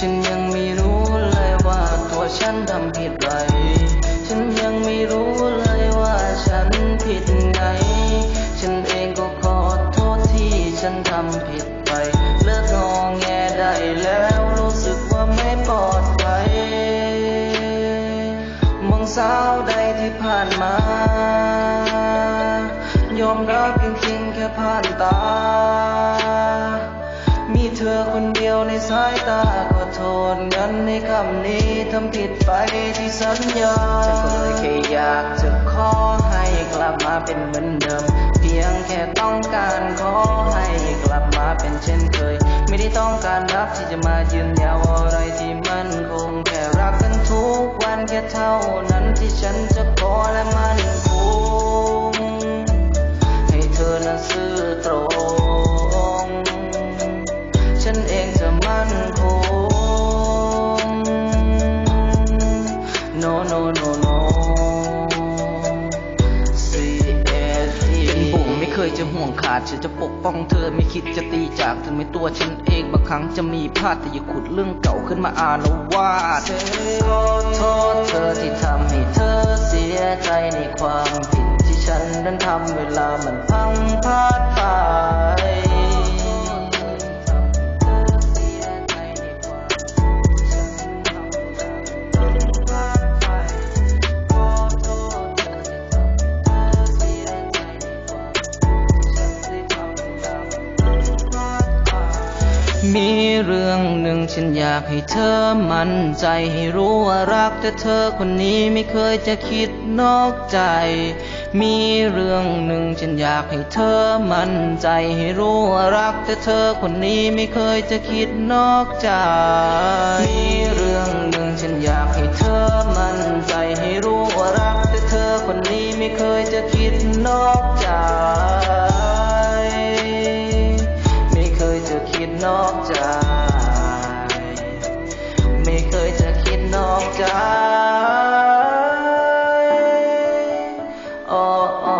ฉันยังไม่รู้เลยว่าตัวฉันทำผิดไปฉันยังไม่รู้เลยว่าฉันผิดไง ฉันเองก็ขอโทษที่ฉันทำผิดไป เลิกงองแงได้แล้วรู้สึกว่าไม่ปลอดภัยมองสาวใดที่ผ่านมา ยอมรับจริงๆแค่ผ่านตา เธอคนเดียวในสายตาขอโทษงั้นในคำนี้ทำผิดไปที่สัญญาฉันก็เลยแค่อยากจะขอให้กลับมาเป็นเหมือนเดิม เพียงแค่ต้องการขอให้กลับมาเป็นเช่นเคย ไม่ได้ต้องการรักที่จะมายืนยาวอะไรที่มันคงแค่รักกันทุกวันแค่เท่านั้นที่ฉันจะขอและมันคงให้เธอนั้นซื่อ ยจะห่วงขาดฉันจะปกป้องเธอไม่คิดจะตีจากถึงไม่ตัวฉันเองบางครั้งจะมีพลาดแต่อย่าขุดเรื่องเก่าขึ้นมาอาละวาดขอโทษเธอที่ทำให้เธอเสียใจในความผิดที่ฉันนั้นทำเวลามันพังพลาดไป มีเรื่องหนึ่งฉันอยากให้เธอมั่นใจให้รู้ว่ารักแต่เธอคนนี้ไม่เคยจะคิดนอกใจ มีเรื่องหนึ่งฉันอยากให้เธอมั่นใจให้รู้ว่ารักแต่เธอคนนี้ไม่เคยจะคิดนอกใจ 哦哦